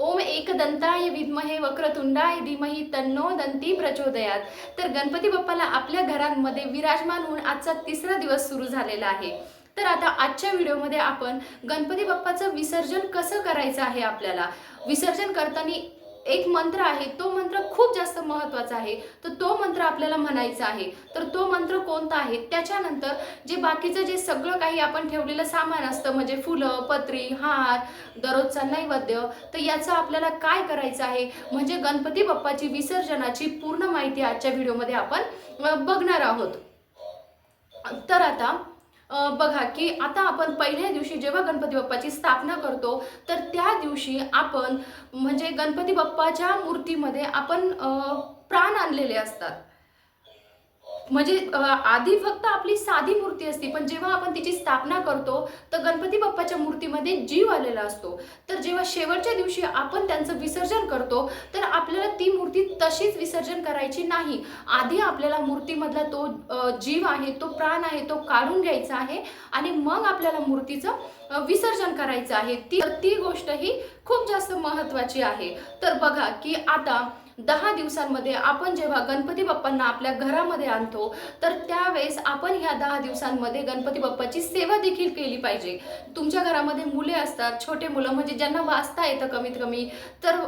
ओम एकदंताय विद्महे वक्रतुंडाय धीमहि तन्नो दंती प्रचोदयात. तर गणपती बाप्पाला आपल्या घरांमध्ये विराजमान होऊन आजचा तिसरा दिवस सुरू झालेला आहे. तर आता आजच्या व्हिडिओमध्ये आपण गणपती बाप्पाचं विसर्जन कसं करायचं आहे आपल्याला? विसर्जन करताना एक मंत्र आहे तो मंत्र खूप जास्त महत्त्वाचा आहे. तर तो मंत्र आपल्याला म्हणायचा आहे. तर तो मंत्र कोणता आहे? त्याच्यानंतर जे बाकीचं जे सगळं काही आपण ठेवलेलं सामान असतं म्हणजे फुलं पत्री हार दररोजचा नैवेद्य तर याचं आपल्याला काय करायचं आहे? म्हणजे गणपती बाप्पाची विसर्जनाची पूर्ण माहिती आजच्या व्हिडिओमध्ये आपण बघणार आहोत. तर आता बघा की आता आपण पहिल्या दिवशी जेव्हा गणपती बाप्पाची स्थापना करतो तर त्या दिवशी आपण म्हणजे गणपती बाप्पाच्या मूर्तीमध्ये आपण प्राण आणलेले असतात. म्हणजे आधी फक्त आपली साधी मूर्ती असते पण जेव्हा आपण तिची स्थापना करतो तर गणपती बाप्पाच्या मूर्तीमध्ये जीव आलेला असतो. तर जेव्हा शेवटच्या दिवशी आपण त्यांचं विसर्जन करतो तर आपल्याला ती मूर्ती तशीच विसर्जन करायची नाही. आधी आपल्याला मूर्तीमधला तो जीव आहे तो प्राण आहे तो काढून घ्यायचा आहे आणि मग आपल्याला मूर्तीचं विसर्जन करायचं आहे. ती ती गोष्ट ही खूप जास्त महत्त्वाची आहे. तर बघा की आता दहा दिवसांमध्ये आपण जेव्हा गणपती बाप्पांना आपल्या घरामध्ये आणतो तर त्यावेळेस आपण ह्या दहा दिवसांमध्ये गणपती बाप्पाची सेवा देखील केली पाहिजे. तुमच्या घरामध्ये मुले असतात छोटे मुलं म्हणजे ज्यांना वाचता येतं कमीत कमी तर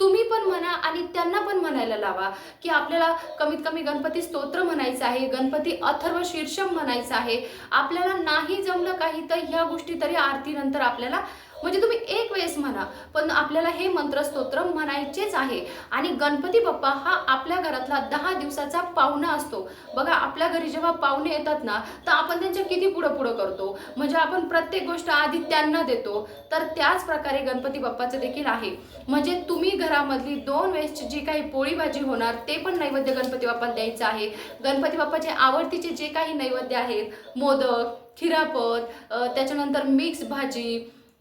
तुम्ही पण म्हणा आणि त्यांना पण म्हणायला लावा की आपल्याला कमीत कमी गणपती स्तोत्र म्हणायचं आहे गणपती अथर्व शीर्षम म्हणायचं आहे. आपल्याला नाही जमलं काही तर ह्या गोष्टी तरी आरतीनंतर आपल्याला म्हणजे तुम्ही एक वेळेस म्हणा पण आपल्याला हे मंत्र स्तोत्र म्हणायचेच आहे. आणि गणपती बाप्पा हा आपल्या घरातला दहा दिवसाचा पाहुणा असतो. बघा आपल्या घरी जेव्हा पाहुणे येतात ना तर आपण त्यांच्या किती पुढं पुढं करतो. म्हणजे आपण प्रत्येक गोष्ट आधी त्यांना देतो. तर त्याच प्रकारे गणपती बाप्पाचं देखील आहे. म्हणजे तुम्ही घरामधली दोन वेळेसची जी काही पोळी भाजी होणार ते पण नैवेद्य गणपती बाप्पाला द्यायचं आहे. गणपती बाप्पाचे आवडतीचे जे काही नैवेद्य आहेत मोदक खिरापत त्याच्यानंतर मिक्स भाजी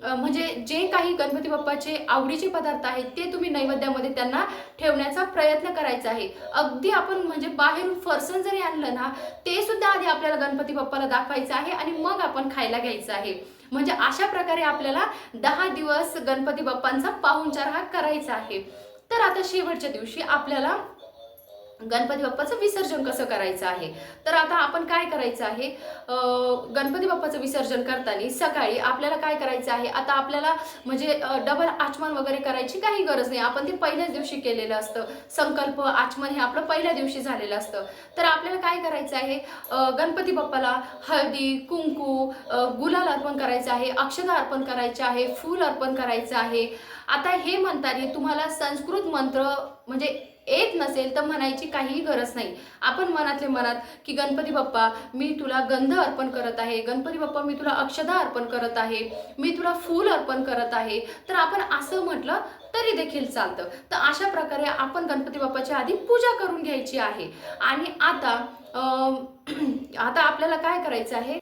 म्हणजे जे काही गणपती बाप्पाचे आवडीचे पदार्थ आहेत ते तुम्ही नैवेद्यामध्ये त्यांना ठेवण्याचा प्रयत्न करायचा आहे. अगदी आपण म्हणजे बाहेरून फरसन जरी आणलं ना ते सुद्धा आधी आपल्याला गणपती बाप्पाला दाखवायचं आहे आणि मग आपण खायला घ्यायचं आहे. म्हणजे अशा प्रकारे आपल्याला दहा दिवस गणपती बाप्पांचा पाहुणचार हा करायचा आहे. तर आता शेवटच्या दिवशी आपल्याला गणपती बाप्पाचं विसर्जन कसं करायचं आहे? तर आता आपण काय करायचं आहे? गणपती बाप्पाचं विसर्जन करताना सकाळी आपल्याला काय करायचं आहे? आता आपल्याला म्हणजे डबल आचमन वगैरे करायची काही गरज नाही. आपण ते पहिल्याच दिवशी केलेलं असतं. संकल्प आचमन हे आपलं पहिल्या दिवशी झालेलं असतं. तर आपल्याला काय करायचं आहे? गणपती बाप्पाला हळदी कुंकू गुलाल अर्पण करायचं आहे अक्षता अर्पण करायचे आहे फूल अर्पण करायचं आहे. आता हे म्हणताना तुम्हाला संस्कृत मंत्र म्हणजे येत नसेल तर म्हणायची काहीही गरज नाही. आपण मनातले मनात की गणपती बाप्पा मी तुला गंध अर्पण करत आहे. गणपती बाप्पा मी तुला अक्षदा अर्पण करत आहे. मी तुला फूल अर्पण करत आहे. तर आपण असं म्हटलं तरी देखील चालतं. तर अशा प्रकारे आपण गणपती बाप्पाची आधी पूजा करून घ्यायची आहे. आणि आता आता आपल्याला काय करायचं आहे?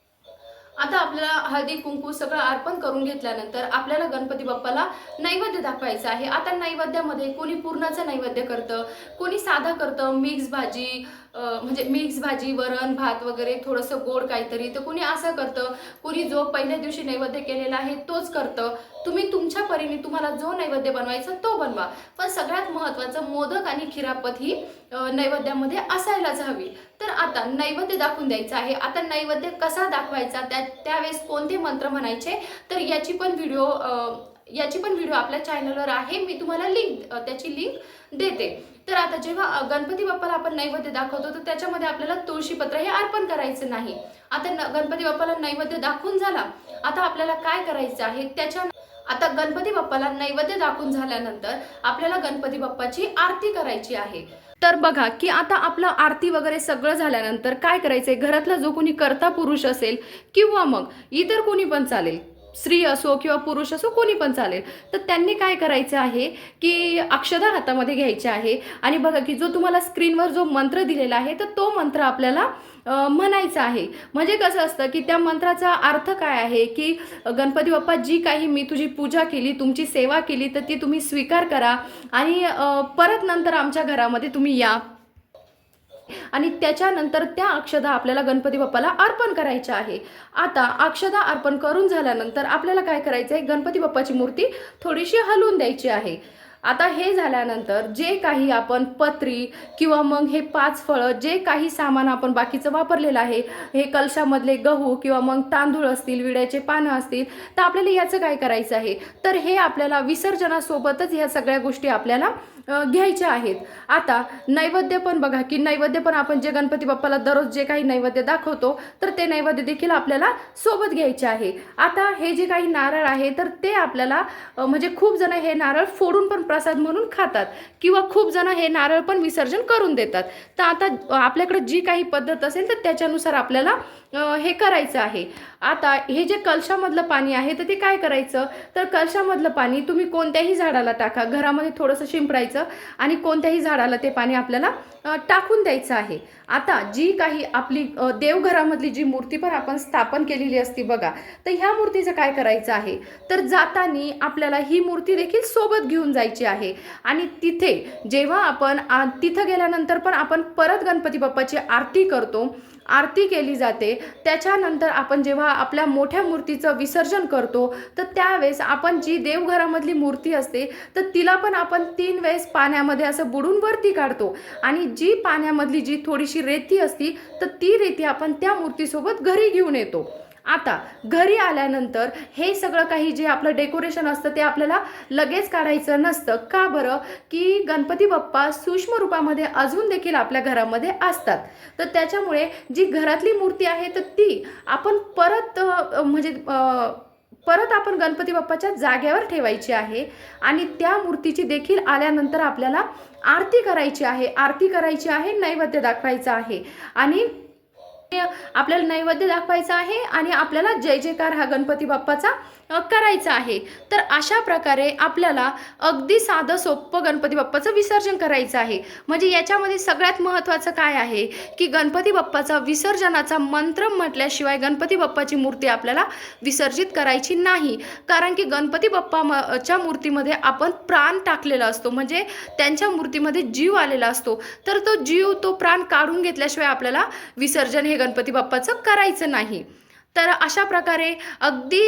आता आपल्याला हळदी कुंकू सगळं अर्पण करून घेतल्यानंतर आपल्याला गणपती बाप्पाला नैवेद्य दाखवायचं आहे. आता नैवेद्यामध्ये कोणी पूर्णाचं नैवेद्य करतं कोणी साधा करतं मिक्स भाजी म्हणजे मिक्स भाजी वरण भात वगैरे थोडंसं गोड काहीतरी तर कुणी असं करतं. कुणी जो पहिल्या दिवशी नैवेद्य केलेला आहे तोच करतं. तुम्ही तुमच्या परीने तुम्हाला जो नैवेद्य बनवायचा तो बनवा. पण सगळ्यात महत्त्वाचं मोदक आणि खिरापत ही नैवेद्यामध्ये असायलाच हवी. तर आता नैवेद्य दाखवून द्यायचं आहे. आता नैवेद्य कसा दाखवायचा? त्या त्यावेळेस कोणते मंत्र म्हणायचे? तर याची पण व्हिडिओ याची पण व्हिडिओ आपल्या चॅनलवर आहे. मी तुम्हाला लिंक त्याची लिंक देते. तर आता जेव्हा गणपती बाप्पाला आपण नैवेद्य दाखवतो तर त्याच्यामध्ये आपल्याला तुळशीपत्र हे अर्पण करायचं नाही. आता गणपती बाप्पाला नैवेद्य दाखवून झाला. आता आपल्याला काय करायचं आहे? त्याच्या आता गणपती बाप्पाला नैवेद्य दाखवून झाल्यानंतर आपल्याला गणपती बाप्पाची आरती करायची आहे. तर बघा की आता आपलं आरती वगैरे सगळं झाल्यानंतर काय करायचंय? घरातला जो कोणी कर्ता पुरुष असेल किंवा मग इतर कोणी पण चालेल. स्त्री असो किंवा पुरुष असो कोणी पण चालेल. तर त्यांनी काय करायचं आहे की अक्षदा हातामध्ये घ्यायचे आहे आणि बघा की जो तुम्हाला स्क्रीनवर जो मंत्र दिलेला आहे तर तो मंत्र आपल्याला म्हणायचा आहे. म्हणजे कसं असतं की त्या मंत्राचा अर्थ काय आहे की गणपती बाप्पा जी काही मी तुझी पूजा केली तुमची सेवा केली तर ती तुम्ही स्वीकार करा आणि परत नंतर आमच्या घरामध्ये तुम्ही या. आणि त्याच्यानंतर त्या अक्षदा आपल्याला गणपती बाप्पाला अर्पण करायच्या आहे. आता अक्षदा अर्पण करून झाल्यानंतर आपल्याला काय करायचं आहे गणपती बाप्पाची मूर्ती थोडीशी हलवून द्यायची आहे. आता हे झाल्यानंतर जे काही आपण पत्री किंवा मग हे पाच फळं जे काही सामान आपण बाकीचं वापरलेलं आहे हे कलशामधले गहू किंवा मग तांदूळ असतील विड्याचे पानं असतील तर आपल्याला याचं काय करायचं आहे? तर हे आपल्याला विसर्जनासोबतच ह्या सगळ्या गोष्टी आपल्याला घ्यायच्या आहेत. आता नैवेद्य पण बघा की नैवेद्य पण आपण जे गणपती बाप्पाला दररोज जे काही नैवेद्य दाखवतो तर ते नैवेद्य देखील आपल्याला सोबत घ्यायचे आहे. आता हे जे काही नारळ आहे तर ते आपल्याला म्हणजे खूप जण हे नारळ फोडून पण प्रसाद म्हणून खातात किंवा खूप जण हे नारळ पण विसर्जन करून देतात. तर आता आपल्याकडे जी काही पद्धत असेल तर त्याच्यानुसार आपल्याला हे करायचं आहे. आता हे जे कलशामधलं पाणी आहे तर ते काय करायचं? तर कलशामधलं पाणी तुम्ही कोणत्याही झाडाला टाका. घरामध्ये थोडंसं शिंपडायचं आणि कोणत्याही झाडाला ते पाणी आपल्याला टाकून द्यायचं आहे. आता जी काही आपली देवघरामधली जी मूर्ती पण आपण स्थापन केलेली असती बघा तर ह्या मूर्तीचं काय करायचं आहे? तर जाताना आपल्याला ही मूर्ती देखील सोबत घेऊन जायची आहे. आणि तिथे जेव्हा आपण तिथं गेल्यानंतर पण आपण परत गणपती बाप्पाची आरती करतो आरती केली जाते. त्याच्यानंतर आपण जेव्हा आपल्या मोठ्या मूर्तीचं विसर्जन करतो तर त्यावेळेस आपण जी देवघरामधली मूर्ती असते तर तिला पण आपण तीन वेळेस पाण्यामध्ये असं बुडून वरती काढतो. आणि जी पाण्यामधली जी थोडीशी रेती असती तर ती रेती आपण त्या मूर्तीसोबत घरी घेऊन येतो. आता घरी आल्यानंतर हे सगळं काही जे आपलं डेकोरेशन असतं ते आपल्याला लगेच काढायचं नसतं. का बरं? की गणपती बाप्पा सूक्ष्म रूपामध्ये अजून देखील आपल्या घरामध्ये असतात. तर त्याच्यामुळे जी घरातली मूर्ती आहे तर ती आपण परत म्हणजे परत आपण गणपती बाप्पाच्या जाग्यावर ठेवायची आहे. आणि त्या मूर्तीची देखील आल्यानंतर आपल्याला आरती करायची आहे. आरती करायची आहे नैवेद्य दाखवायचं आहे. आणि आपल्याला नैवेद्य दाखवायचा आहे आणि आपल्याला जय जयकार हा गणपती बाप्पाचा करायचा आहे. तर अशा प्रकारे आपल्याला अगदी साधं सोपं गणपती बाप्पाचं विसर्जन करायचं आहे. म्हणजे याच्यामध्ये सगळ्यात महत्त्वाचं काय आहे की गणपती बाप्पाचा विसर्जनाचा मंत्र म्हटल्याशिवाय गणपती बाप्पाची मूर्ती आपल्याला विसर्जित करायची नाही. कारण की गणपती बाप्पा म- च्या मूर्तीमध्ये आपण प्राण टाकलेला असतो. म्हणजे त्यांच्या मूर्तीमध्ये जीव आलेला असतो. तर तो जीव तो प्राण काढून घेतल्याशिवाय आपल्याला विसर्जन हे गणपती बाप्पाचं करायचं नाही. तर अशा प्रकारे अगदी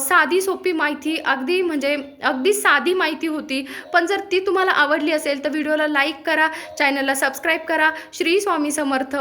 साधी सोपी माहिती अगदी म्हणजे अगदी साधी माहिती होती. पण जर ती तुम्हाला आवडली असेल तर व्हिडिओला लाईक करा चॅनलला सबस्क्राईब करा. श्री स्वामी समर्थ.